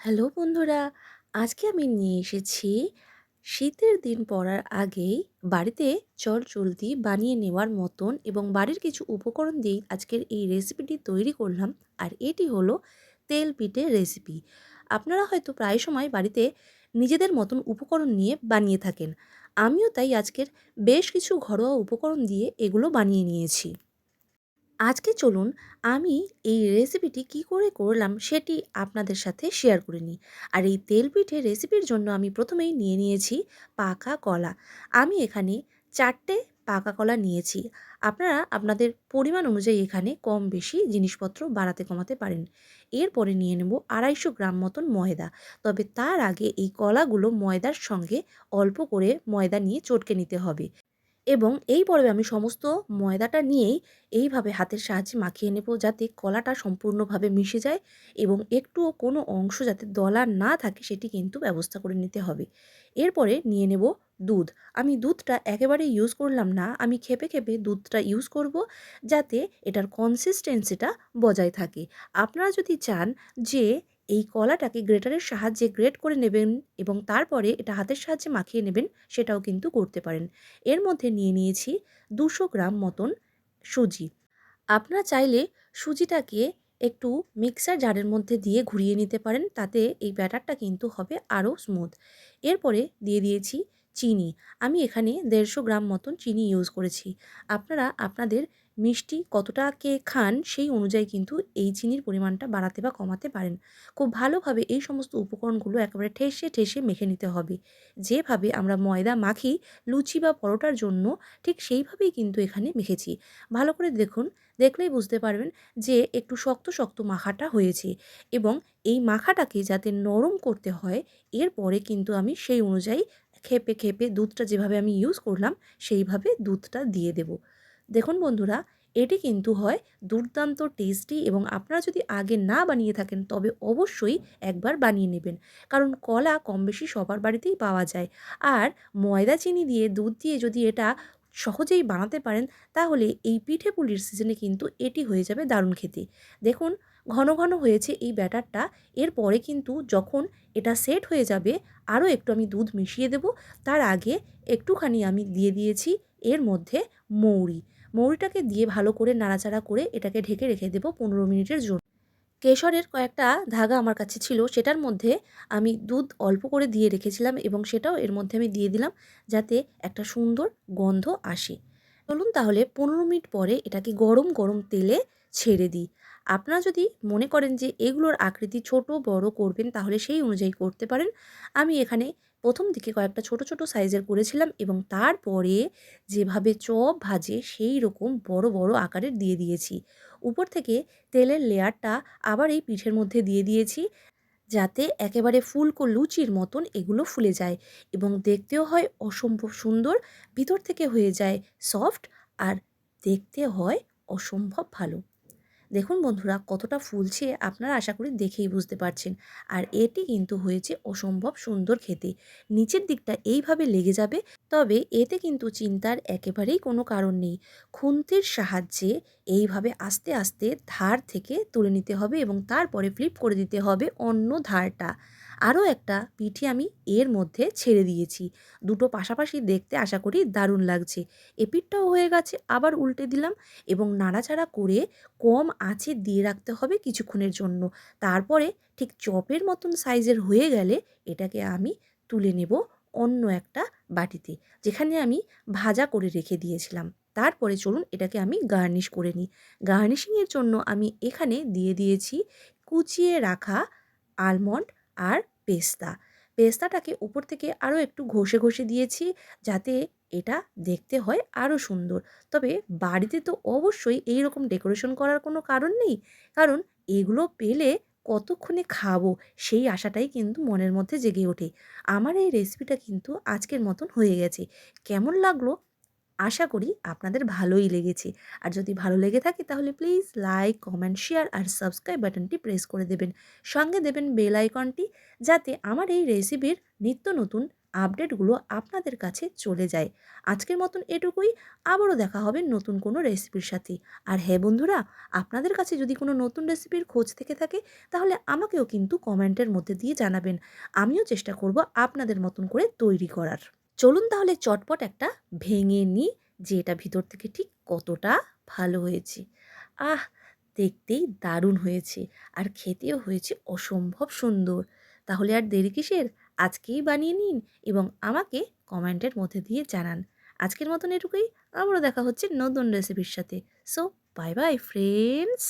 Hello বন্ধুরা, আজকে আমি নিয়ে এসেছি শীতের দিন পড়ার আগেই বাড়িতে চটজলদি বানিয়ে নেওয়ার মতন এবং বাড়ির কিছু উপকরণ দিয়েই আজকের এই রেসিপিটি তৈরি করলাম। আর এটি হলো তেল পিঠে রেসিপি আপনারা হয়তো প্রায় সময় বাড়িতে নিজেদের মতন উপকরণ নিয়ে বানিয়ে থাকেন। আমিও তাই আজকের বেশ কিছু ঘরোয়া উপকরণ দিয়ে এগুলো বানিয়ে নিয়েছি। আজকে চলুন আমি এই রেসিপিটি কি করে করলাম সেটি আপনাদের সাথে শেয়ার করে নিই। আর এই তেল পিঠে রেসিপির জন্য আমি প্রথমেই নিয়ে নিয়েছি পাকা কলা। আমি এখানে চারটে পাকা কলা নিয়েছি। আপনারা আপনাদের পরিমাণ অনুযায়ী এখানে কম বেশি জিনিসপত্র বাড়াতে কমাতে পারেন। এরপরে নিয়ে নেব আড়াইশো গ্রাম মতন ময়দা। তবে তার আগে এই কলাগুলো ময়দার সঙ্গে অল্প করে ময়দা নিয়ে চটকে নিতে হবে। এবং এই পর্বে আমি সমস্ত ময়দাটা নিয়েই এইভাবে হাতের সাহায্যে মাখিয়ে নেব যাতে কলাটা সম্পূর্ণভাবে মিশে যায় এবং একটুও কোনো অংশ যাতে দলা না থাকে সেটি কিন্তু ব্যবস্থা করে নিতে হবে। এরপরে নিয়ে নেব দুধ। আমি দুধটা একেবারে ইউজ করলাম না। আমি খেপে খেপে দুধটা ইউজ করব যাতে এটার কনসিস্টেন্সিটা বজায় থাকে। আপনারা যদি চান যে এই কলাটাকে গ্রেটারের সাহায্যে গ্রেট করে নেবেন এবং তারপরে এটা হাতের সাহায্যে মাখিয়ে নেবেন, সেটাও কিন্তু করতে পারেন। এর মধ্যে নিয়ে নিয়েছি দুশো গ্রাম মতন সুজি। আপনারা চাইলে সুজিটাকে একটু মিক্সার জারের মধ্যে দিয়ে ঘুরিয়ে নিতে পারেন, তাতে এই ব্যাটারটা কিন্তু হবে আরও স্মুথ। এরপরে দিয়ে দিয়েছি চিনি। আমি এখানে দেড়শো গ্রাম মতন চিনি ইউজ করেছি। আপনারা আপনাদের মিষ্টি কতটা কে খান সেই অনুযায়ী কিন্তু এই চিনির পরিমাণটা বাড়াতে বা কমাতে পারেন। খুব ভালোভাবে এই সমস্ত উপকরণগুলো একেবারে ঠেসে ঠেসে মেখে নিতে হবে। যেভাবে আমরা ময়দা মাখি, লুচি বা পরোটার জন্য ঠিক সেইভাবেই কিন্তু এখানে মেখেছি। ভালো করে দেখুন, দেখলেই বুঝতে পারবেন যে একটু শক্ত শক্ত মাখাটা হয়েছে এবং এই মাখাটাকে যাতে নরম করতে হয়, এরপরে কিন্তু আমি সেই অনুযায়ী খেপে খেপে দুধটা যেভাবে আমি ইউজ করলাম, সেইভাবে দুধটা দিয়ে দেব। দেখুন বন্ধুরা, এটি কিন্তু হয় দুর্দান্ত টেস্টি এবং আপনারা যদি আগে না বানিয়ে থাকেন, তবে অবশ্যই একবার বানিয়ে নেবেন। কারণ কলা কম বেশি সবার বাড়িতেই পাওয়া যায়। আর ময়দা, চিনি দিয়ে, দুধ দিয়ে যদি এটা সহজেই বানাতে পারেন, তাহলে এই পিঠে পুলির সিজনে কিন্তু এটি হয়ে যাবে দারুণ খেতে। দেখুন, ঘন ঘন হয়েছে এই ব্যাটারটা। এরপরে কিন্তু যখন এটা সেট হয়ে যাবে, আরও একটু আমি দুধ মিশিয়ে দেব। তার আগে একটুখানি আমি দিয়ে দিয়েছি এর মধ্যে মৌরি। মৌরিটাকে দিয়ে ভালো করে নাড়াচাড়া করে এটাকে ঢেকে রেখে দেবো পনেরো মিনিটের জন্য। কেশরের কয়েকটা ধাগা আমার কাছে ছিল, সেটার মধ্যে আমি দুধ অল্প করে দিয়ে রেখেছিলাম এবং সেটাও এর মধ্যে আমি দিয়ে দিলাম যাতে একটা সুন্দর গন্ধ আসে। চলুন তাহলে পনেরো মিনিট পরে এটাকে গরম গরম তেলে ছেড়ে দিই। আপনারা যদি মনে করেন যে এগুলোর আকৃতি ছোট বড় করবেন, তাহলে সেই অনুযায়ী করতে পারেন। আমি এখানে প্রথম দিকে কয়েকটা ছোট ছোট সাইজের করেছিলাম এবং তারপরে যেভাবে চপ ভাজে সেই রকম বড় বড় আকারের দিয়ে দিয়েছি। উপর থেকে তেলের লেয়ারটা আবার এই পিঠের মধ্যে দিয়ে দিয়েছি যাতে একেবারে ফুলকো লুচির মতন এগুলো ফুলে যায় এবং দেখতেও হয় অসম্ভব সুন্দর, ভিতর থেকে হয়ে যায় সফট আর দেখতে হয় অসম্ভব ভালো। দেখুন বন্ধুরা, কতটা ফুলছে আপনারা আশা করি দেখেই বুঝতে পারছেন। আর এটি কিন্তু হয়েছে অসম্ভব সুন্দর খেতে। নিচের দিকটা এইভাবে লেগে যাবে, তবে এতে কিন্তু চিন্তার একেবারেই কোনো কারণ নেই। খুন্তির সাহায্যে এইভাবে আস্তে আস্তে ধার থেকে তুলে নিতে হবে এবং তারপরে ফ্লিপ করে দিতে হবে অন্য ধারটা। আরও একটা পিঠে আমি এর মধ্যে ছেড়ে দিয়েছি। দুটো পাশাপাশি দেখতে আশা করি দারুণ লাগছে। এপিঠটাও হয়ে গেছে, আবার উল্টে দিলাম এবং নাড়াচাড়া করে কম আঁচে দিয়ে রাখতে হবে কিছুক্ষণের জন্য। তারপরে ঠিক চপের মতন সাইজের হয়ে গেলে এটাকে আমি তুলে নেব অন্য একটা বাটিতে, যেখানে আমি ভাজা করে রেখে দিয়েছিলাম। তারপরে চলুন এটাকে আমি গার্নিশ করে নিই। গার্নিশিংয়ের জন্য আমি এখানে দিয়ে দিয়েছি কুচিয়ে রাখা আলমন্ড আর পেস্তা। পেস্তাটাকে উপর থেকে আরও একটু ঘষে ঘষে দিয়েছি যাতে এটা দেখতে হয় আরও সুন্দর। তবে বাড়িতে তো অবশ্যই এই রকম ডেকোরেশন করার কোনো কারণ নেই। কারণ এগুলো পেলে কতক্ষণে খাব সেই আশাটাই কিন্তু মনের মধ্যে জেগে ওঠে। আমার এই রেসিপিটা কিন্তু আজকের মতন হয়ে গেছে। কেমন লাগল আশা করি আপনাদের ভালোই লেগেছে। আর যদি ভালো লেগে থাকে তাহলে প্লিজ লাইক কমেন্ট শেয়ার আর সাবস্ক্রাইব বাটনটি প্রেস করে দেবেন। সঙ্গে দেবেন বেল আইকনটি যাতে আমার এই রেসিপির নিত্য নতুন আপডেটগুলো আপনাদের কাছে চলে যায়। আজকের মতন এটুকুই। আবারও দেখা হবে নতুন কোনো রেসিপির সাথে। আর হ্যাঁ বন্ধুরা, আপনাদের কাছে যদি কোনো নতুন রেসিপির খোঁজ থেকে থাকে তাহলে আমাকেও কিন্তু কমেন্টের মধ্যে দিয়ে জানাবেন। আমিও চেষ্টা করব আপনাদের মতন করে তৈরি করার। চলুন তাহলে চটপট একটা ভেঙে নিই যে এটা ভিতর থেকে ঠিক কতটা ভালো হয়েছে। আহ, দেখতেই দারুণ হয়েছে আর খেতেও হয়েছে অসম্ভব সুন্দর। তাহলে আর দেরি কিসের? আজকেই বানিয়ে নিন এবং আমাকে কমেন্টের মধ্যে দিয়ে জানান। আজকের মতন এটুকুই। আবারও দেখা হচ্ছে নতুন রেসিপির সাথে। So bye bye friends